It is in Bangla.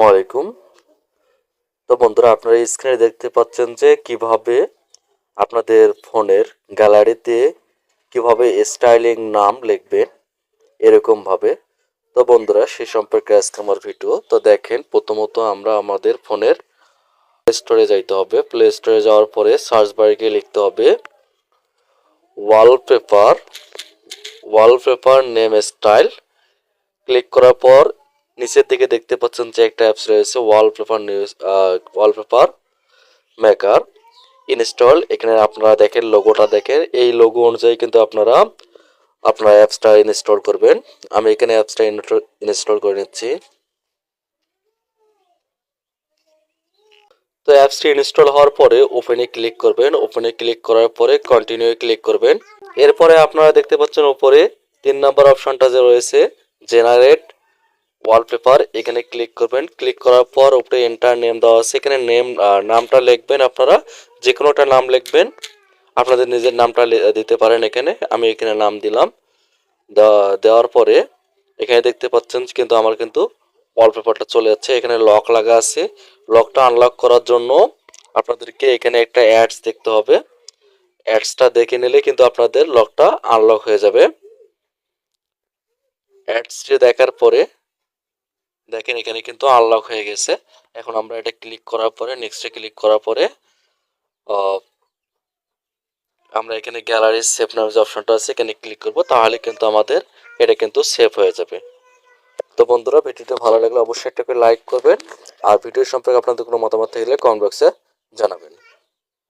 আসসালামু আলাইকুম। তো বন্ধুরা, আপনারা স্ক্রিনে দেখতে পাচ্ছেন যে কীভাবে আপনাদের ফোনের গ্যালারিতে কীভাবে স্টাইলিং নাম লিখবেন, এরকমভাবে। তো বন্ধুরা, সে সম্পর্কে আজকে আমার ভিডিও তো দেখেন, প্রথমত আমরা আমাদের ফোনের প্লে স্টোরে যাইতে হবে। প্লে স্টোরে যাওয়ার পরে সার্চ বারে গিয়ে লিখতে হবে wallpaper wallpaper name style click করার পর নিচের দিকে দেখতে পাচ্ছেন যে একটা অ্যাপস রয়েছে wallpaper news wallpaper maker install এখানে আপনারা দেখেন লোগোটা দেখেন। এই লোগো অনুযায়ী কিন্তু আপনারা আপনার অ্যাপসটা ইনস্টল করবেন। আমি এখানে অ্যাপসটা ইনস্টল করে নিচ্ছি। তো অ্যাপসটি ইনস্টল হওয়ার পরে ওপেনে ক্লিক করবেন। ওপেনে ক্লিক করার পরে কন্টিনিউ ক্লিক করবেন। এরপরে আপনারা দেখতে পাচ্ছেন উপরে তিন নাম্বার অপশনটা যে রয়েছে জেনারেট ওয়ালপেপার এখানে ক্লিক করবেন। ক্লিক করার পর উপরে এন্টার নেম দেওয়া আছে। এখানে নেম নামটা লিখবেন আপনারা। যে কোনো একটা নাম লিখবেন। আপনাদের নিজের নামটা দিতে পারেন এখানে। আমি এখানে নাম দিলাম। দেওয়া- দেওয়ার পরে এখানে দেখতে পাচ্ছেন কিন্তু আমার কিন্তু ওয়ালপেপারটা চলে যাচ্ছে। এখানে লক লাগা আছে। লকটা আনলক করার জন্য আপনাদেরকে এখানে একটা অ্যাডস দেখতে হবে। অ্যাডসটা দেখে নিলে কিন্তু আপনাদের লকটা আনলক হয়ে যাবে। অ্যাডসটি দেখার পরে দেখেন, এখানে কিন্তু আনলক হয়ে গেছে। এখন আমরা এটা ক্লিক করার পরে নেক্সটে ক্লিক করার পরে আমরা এখানে গ্যালারি সেভ নামের যে অপশনটা আছে, এখানে ক্লিক করব, তাহলে কিন্তু আমাদের এটা কিন্তু সেভ হয়ে যাবে। তো বন্ধুরা, ভিডিওটা ভালো লাগলে অবশ্যই একটা করে লাইক করবেন। আর ভিডিও সম্পর্কে আপনাদের কোনো মতামত থাকলে কমেন্ট বক্সে জানাবেন।